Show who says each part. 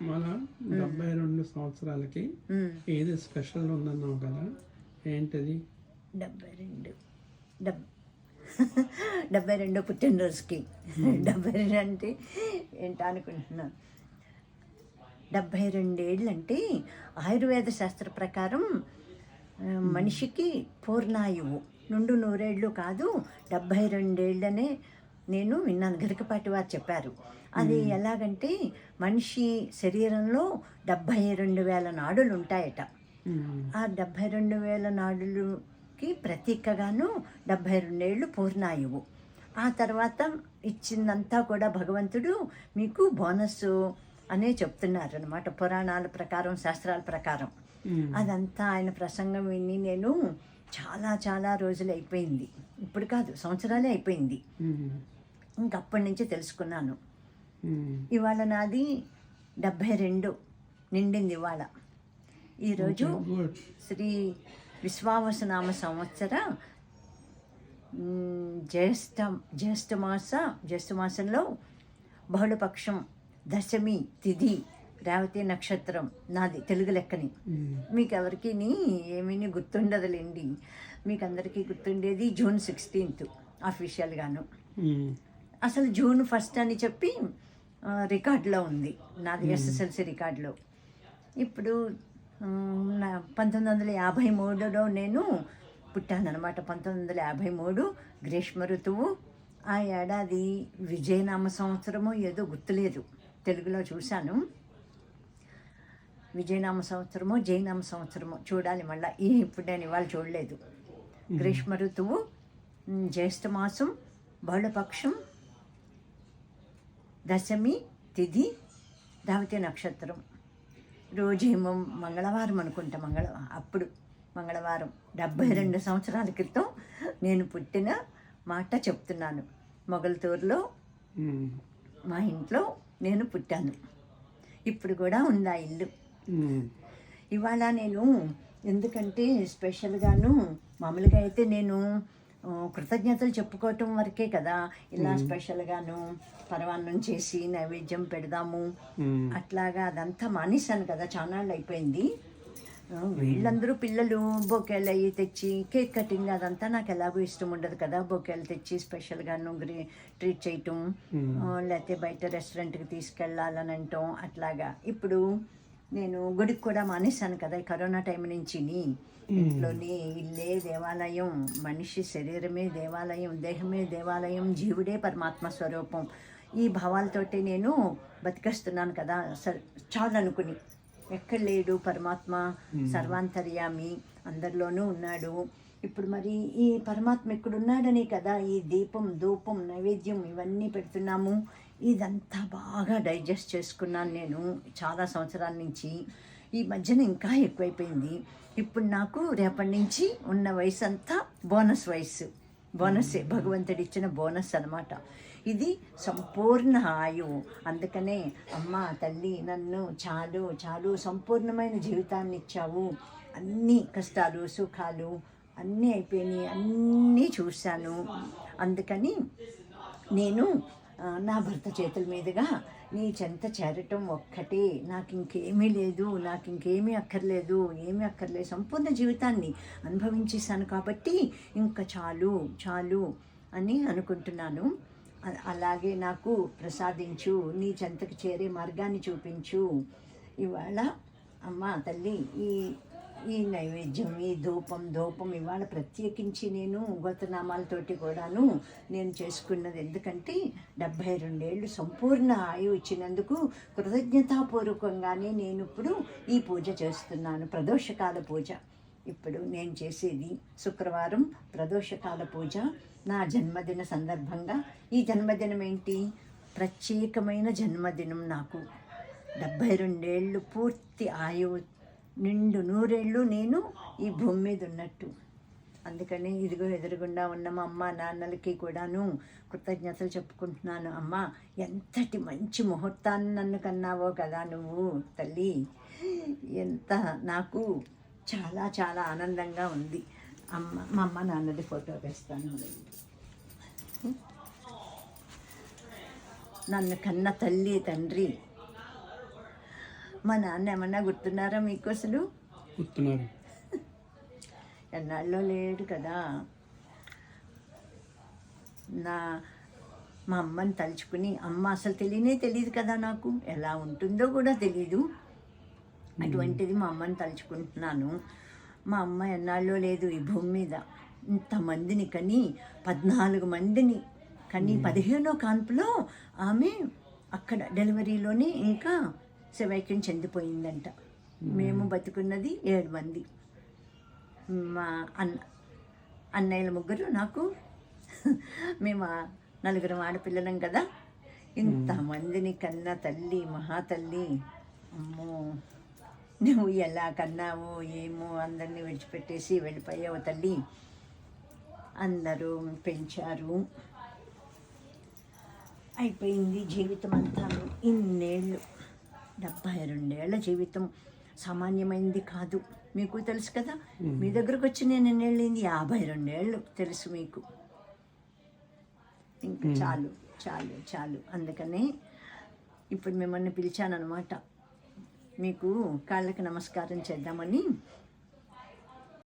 Speaker 1: మన డెబ్బై రెండు సంవత్సరాలకి ఏది స్పెషల్ ఉందన్నావు కదా? ఏంటది?
Speaker 2: డెబ్బై రెండు. డెబ్ డెబ్బై రెండో పుట్టినరోజుకి. డెబ్బై రెండు అంటే ఏంటో అనుకుంటున్నాను డెబ్బై రెండేళ్ళు అంటే ఆయుర్వేద శాస్త్ర ప్రకారం మనిషికి పూర్ణాయువు. నుండు నూరేళ్ళు కాదు డెబ్బై రెండేళ్ళనే నేను విన్నాను గరికపాటి వారు చెప్పారు. అది ఎలాగంటే మనిషి శరీరంలో డెబ్బై రెండు వేల నాడులు ఉంటాయట. ఆ డెబ్భై రెండు వేల నాడులకి ప్రతీకగాను డెబ్భై రెండేళ్ళు పూర్ణాయువు. ఆ తర్వాత ఇచ్చిందంతా కూడా భగవంతుడు మీకు బోనస్ అనే చెప్తున్నారు అనమాట పురాణాల ప్రకారం శాస్త్రాల ప్రకారం. అదంతా ఆయన ప్రసంగం విని నేను చాలా చాలా రోజులు అయిపోయింది ఇప్పుడు కాదు సంవత్సరాలే అయిపోయింది. ఇంకప్పటి నుంచి తెలుసుకున్నాను. ఇవాళ నాది డెబ్భై రెండు నిండింది ఇవాళ. ఈరోజు శ్రీ విశ్వావసనామ సంవత్సర జ్యేష్ఠ జ్యేష్ఠ మాస జ్యేష్ఠ మాసంలో బహుళపక్షం దశమి తిథి రేవతి నక్షత్రం నాది తెలుగు లెక్కని. మీకు ఎవరికి ఏమీ గుర్తుండదులేండి. మీకు అందరికీ గుర్తుండేది జూన్ సిక్స్టీన్త్ అఫీషియల్గాను అసలు జూన్ ఫస్ట్ అని చెప్పి రికార్డులో ఉంది. నాది ఎస్ఎస్ఎల్సి రికార్డులో. ఇప్పుడు పంతొమ్మిది వందల యాభై మూడులో నేను పుట్టానన్నమాట. పంతొమ్మిది వందల యాభై మూడు గ్రీష్మ ఋతువు. ఆ ఏడాది విజయనామ సంవత్సరమో ఏదో గుర్తులేదు. తెలుగులో చూశాను. విజయనామ సంవత్సరమో జయనామ సంవత్సరమో చూడాలి మళ్ళీ. ఈ ఇప్పుడు నేను ఇవాళ చూడలేదు. గ్రీష్మ ఋతువు ఉమ్, జ్యేష్ఠ మాసం బహుళపక్షం దశమి తిథి ధావతి నక్షత్రం. రోజేమో మంగళవారం అనుకుంటా మంగళ అప్పుడు మంగళవారం. డెబ్భై రెండు సంవత్సరాల క్రితం నేను పుట్టిన మాట చెప్తున్నాను. మొగల్తూరులో మా ఇంట్లో నేను పుట్టాను. ఇప్పుడు కూడా ఉంది ఆ ఇల్లు? ఇవాళ నేను ఎందుకంటే స్పెషల్గాను మామూలుగా అయితే నేను కృతజ్ఞతలు చెప్పుకోవటం వరకే కదా. ఇలా స్పెషల్గాను పరవాన్నం చేసి నైవేద్యం పెడదాము. అట్లాగా అదంతా మానేశాను కదా చానాళ్ళు అయిపోయింది. వీళ్ళందరూ పిల్లలు బొకేలు అయ్యి తెచ్చి కేక్ కటింగ్ అదంతా నాకు ఎలాగో ఇష్టం ఉండదు కదా. బొకేలు తెచ్చి స్పెషల్గాను గ్రీ ట్రీట్ చేయటం లేకపోతే బయట రెస్టారెంట్కి తీసుకెళ్ళాలని అంటాం. అట్లాగా ఇప్పుడు నేను గుడికి కూడా మానేశాను కదా కరోనా టైం నుంచి ఇంట్లోని ఇల్లే దేవాలయం మనిషి శరీరమే దేవాలయం దేహమే దేవాలయం జీవుడే పరమాత్మ స్వరూపం. ఈ భావాలతోటి నేను బతికేస్తున్నాను కదా. సరే చాలు అనుకుని. ఎక్కడ లేడు పరమాత్మ సర్వాంతర్యామి అందరిలోనూ ఉన్నాడు. ఇప్పుడు మరి ఈ పరమాత్మ ఎక్కడున్నాడని కదా ఈ దీపం ధూపం నైవేద్యం ఇవన్నీ పెడుతున్నాము. ఇదంతా బాగా డైజెస్ట్ చేసుకున్నాను నేను చాలా సంవత్సరాల నుంచి. ఈ మధ్యన ఇంకా ఎక్కువైపోయింది. ఇప్పుడు నాకు రేపటి నుంచి ఉన్న వయసు అంతా బోనస్ వయసు బోనస్సే భగవంతుడు ఇచ్చిన బోనస్ అన్నమాట. ఇది సంపూర్ణ ఆయువు అందుకనే అమ్మ తల్లి నన్ను చాలు చాలు సంపూర్ణమైన జీవితాన్ని ఇచ్చావు. అన్ని కష్టాలు సుఖాలు అన్నీ అయిపోయినాయి అన్నీ చూశాను. అందుకని నేను నా భర్త చేతుల మీదుగా నీ చెంత చేరటం ఒక్కటే. నాకు ఇంకేమీ లేదు నాకు ఇంకేమీ అక్కర్లేదు ఏమీ అక్కర్లేదు. సంపూర్ణ జీవితాన్ని అనుభవించేశాను కాబట్టి ఇంకా చాలు చాలు అని అనుకుంటున్నాను. అలాగే నాకు ప్రసాదించు నీ చెంతకు చేరే మార్గాన్ని చూపించు. ఇవాళ అమ్మ తల్లి ఈ ఈ నైవేద్యం ఈ ధూపం ధూపం ఇవాళ ప్రత్యేకించి నేను గోతనామాలతోటి కూడాను నేను చేసుకున్నది. ఎందుకంటే డెబ్భై రెండేళ్ళు సంపూర్ణ ఆయువు ఇచ్చినందుకు కృతజ్ఞతాపూర్వకంగానే నేను ఇప్పుడు ఈ పూజ చేస్తున్నాను. ప్రదోషకాల పూజ. ఇప్పుడు నేను చేసేది శుక్రవారం ప్రదోషకాల పూజ. నా జన్మదిన సందర్భంగా. ఈ జన్మదినం ఏంటి? ప్రత్యేకమైన జన్మదినం నాకు. డెబ్భై రెండేళ్ళు పూర్తి ఆయువు నిండు నూరేళ్ళు నేను ఈ భూమి మీద ఉన్నట్టు. అందుకని ఇదిగో ఎదురుగుండా ఉన్న మా అమ్మ నాన్నలకి కూడాను కృతజ్ఞతలు చెప్పుకుంటున్నాను. అమ్మ ఎంతటి మంచి ముహూర్తాన్ని నన్ను కన్నావో కదా నువ్వు తల్లి. ఎంత నాకు చాలా చాలా ఆనందంగా ఉంది. అమ్మ మా అమ్మ నాన్నది ఫోటో వేస్తాను నన్ను కన్న తల్లి తండ్రి మా నాన్న ఏమన్నా గుర్తున్నారా మీకు అసలు?
Speaker 1: గుర్తున్నారు.
Speaker 2: ఎన్నాళ్ళలో లేడు కదా. నా మా అమ్మని తలుచుకుని అమ్మ అసలు తెలియనే తెలియదు కదా నాకు. ఎలా ఉంటుందో కూడా తెలీదు. అటువంటిది మా అమ్మని తలుచుకుంటున్నాను. మా అమ్మ ఎన్నాళ్ళో లేదు ఈ భూమి మీద. ఇంతమందిని కని పద్నాలుగు మందిని కని పదిహేనో కాన్పులో ఆమె అక్కడ డెలివరీలోనే ఇంకా శవైక్యం చెందిపోయిందంట. మేము. బతుకున్నది ఏడు మంది. మా అన్న అన్నయ్యల ముగ్గురు నాకు మేము నలుగురం ఆడపిల్లలం కదా. ఇంతమందిని కన్నా తల్లి మహాతల్లి అమ్మో. నువ్వు ఎలా కన్నావో ఏమో అందరినీ విడిచిపెట్టేసి వెళ్ళిపోయావు తల్లి. అందరూ పెంచారు. అయిపోయింది జీవితం అంతా ఇన్నేళ్ళు. డెబ్భై రెండేళ్ళ జీవితం సామాన్యమైంది కాదు. మీకు తెలుసు కదా? మీ దగ్గరకు వచ్చి నేను ఎన్నేళ్ళింది? యాభై రెండేళ్ళు తెలుసు మీకు. ఇంకా చాలు చాలు చాలు. అందుకనే ఇప్పుడు మిమ్మల్ని పిలిచానమాట మీకు కాళ్ళకి నమస్కారం చేద్దామని